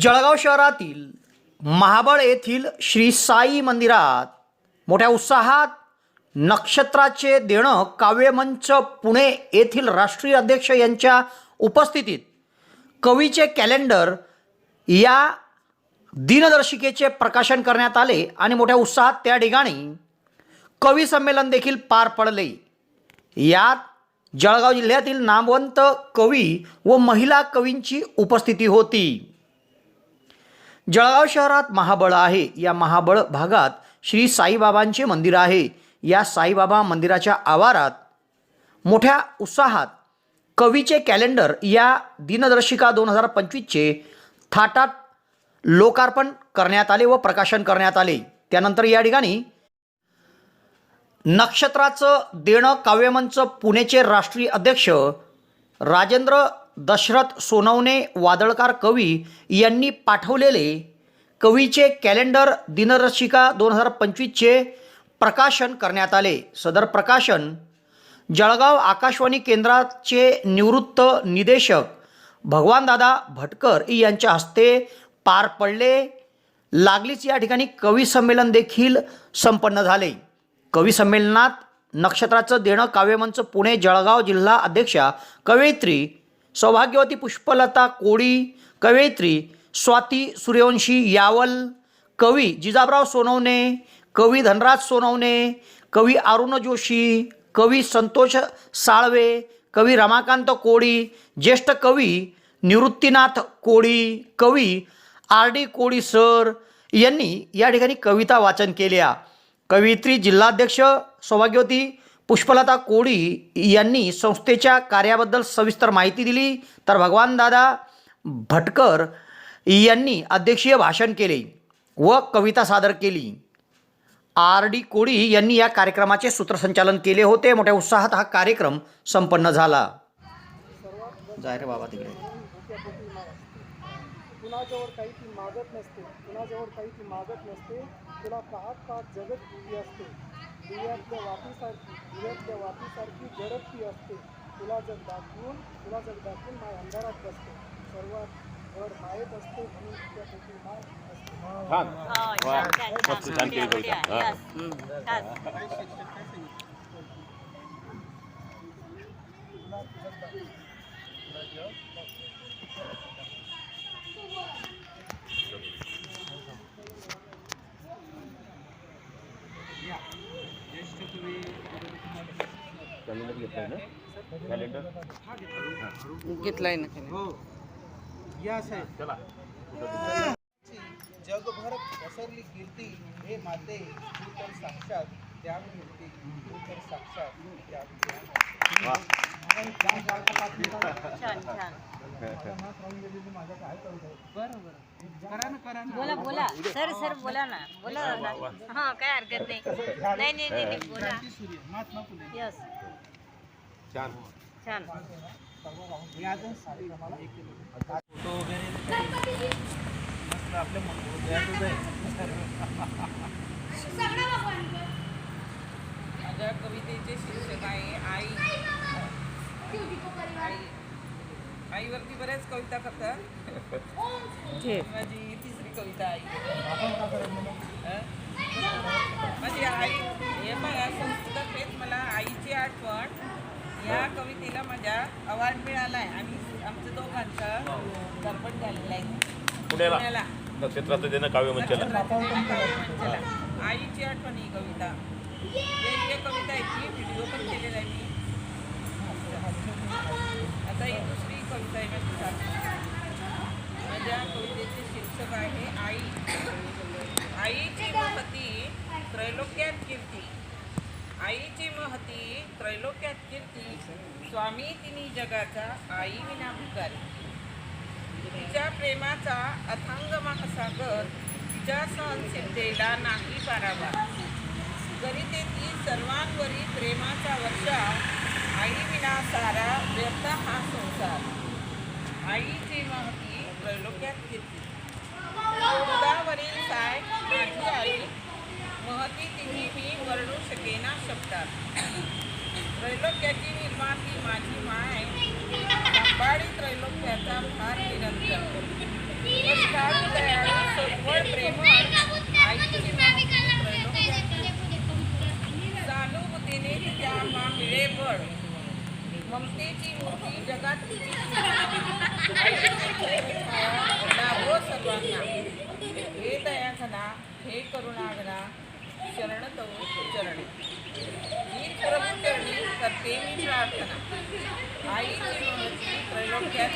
जळगाव शहरातील महाबळ येथील श्री साई मंदिरात मोठ्या उत्साहात नक्षत्राचे देणं काव्यमंच पुणे येथील राष्ट्रीय अध्यक्ष यांच्या उपस्थितीत कवीचे कॅलेंडर या दिनदर्शिकेचे प्रकाशन करण्यात आले आणि मोठ्या उत्साहात त्या ठिकाणी कवी संमेलन देखील पार पडले. यात जळगाव जिल्ह्यातील नामवंत कवी व महिला कवींची उपस्थिती होती. जळगाव शहरात महाबळ आहे. या महाबळ भागात श्री साईबाबांचे मंदिर आहे. या साईबाबा मंदिराच्या आवारात मोठ्या उत्साहात कवीचे कॅलेंडर या दिनदर्शिका दोन हजार पंचवीसचे थाटात लोकार्पण करण्यात आले व प्रकाशन करण्यात आले. त्यानंतर या ठिकाणी नक्षत्राचं देणं काव्यमंच पुणेचे राष्ट्रीय अध्यक्ष राजेंद्र दशरथ सोनवणे वादळकार कवी यांनी पाठवलेले कवीचे कॅलेंडर दिनदर्शिका दोन हजार पंचवीसचे प्रकाशन करण्यात आले. सदर प्रकाशन जळगाव आकाशवाणी केंद्राचे निवृत्त निदेशक भगवानदादा भटकर यांच्या हस्ते पार पडले. लागलीच या ठिकाणी कवी संमेलन देखील संपन्न झाले. कवी संमेलनात नक्षत्राचं देणं काव्यमंच पुणे जळगाव जिल्हा अध्यक्षा कवयित्री सौभाग्यवती पुष्पलता कोळी कवयित्री स्वाती सूर्यवंशी यावल कवी जिजाबराव सोनवणे कवी धनराज सोनवणे कवी अरुण जोशी कवी संतोष साळवे कवी रमाकांत कोळी ज्येष्ठ कवी निवृत्तीनाथ कोळी कवी आर डी कोळी सर यांनी या ठिकाणी कविता वाचन केल्या. कवयित्री जिल्हाध्यक्ष सौभाग्यवती पुष्पलता कोळी यांनी संस्थेच्या कार्याबद्दल सविस्तर माहिती दिली. तर भगवानदादा भटकर यांनी अध्यक्षीय भाषण केले व कविता सादर केली. आर डी कोळी यांनी या कार्यक्रमाचे सूत्रसंचालन केले होते. मोठ्या उत्साहात हा कार्यक्रम संपन्न झाला. जाय रे बाबा तिकडे. कुणाजवळ काही ती मागत नसते. कुणाजवळ काही ती मागत नसते. तुला पाहत पाहत जगत असते. दिव्यातल्या वातीसारखी दिव्यातल्या वातीसारखी जडत ती असते. तुला जग दाखवून तुला जग दाखवून माय अंधारात बसते. सर्वात वर मायेत असते म्हणून तुझ्यापैकी माय असते. कॅलेंडर घेतलंय ना? कॅलेंडर घेतलाय ना हो या साहेब चला। जगभर पसरली कीर्ती हे माते तू तर साक्षात त्याग मूर्ती तू तर साक्षात त्याग वा छान छान. बोला बोला. सर सर बोला ना. बोला ना. हा काय हरकत नाही. नाही नाही नाही नाही, बोला. महात्मा फुले. यस छान. छान. फोटो वगैरे मस्त आपल्या हृदयातच आहे माझ्या कवितेचे शीर्षक आहे आई. आई. आईवरती बऱ्याच कविता करतात. माझी तिसरी कविता आई हं? माझी आई हे बघा संस्कृतपेत मला आईची आठवण या कवितेला माझ्या अवॉर्ड मिळाला आहे आणि आमचं दोघांचं दर्पण झालेलं आहे. पुण्याला. पुण्याला. नक्षत्राचं देणं काव्य मंचाला. चला आईची आठवण ही कविता. वेगळी कविता आहे ती व्हिडिओ पण केलेला आहे मी. आता ही दुसरी कविता आहे माझी. माझ्या कवितेचे शीर्षक आहे आई. आईची महती त्रैलोक्यात कीर्ती. आईची महती त्रैलोक्यात कीर्ती स्वामी तिनी जगाचा आई विना भिकारी. तिच्या प्रेमाचा अथांग महासागर तिच्या सहनशीलतेला नाही पारावार. करीते ती सर्वांवरी प्रेमाचा वर्षा आई विना सारा व्यर्थ हा संसार. आईची महती त्रैलोक्यात कीर्ती. उदावरील साय माझी आई महती तिन्ही मी वर्णू शकतात. त्रैलोक्याची निर्माती माझी माय सांभाळी त्रैलोक्याचा भार निरंतर. सोडवड प्रेम सानुभूतीने त्या मा मिळे बळ. ममतेची मूर्ती जगात हो सर्वांना. हे दयाघना हे करुणाघना शरण तव चरणे. ही प्रभू चरणी करते मी प्रार्थना. आईची त्रैलोक्यात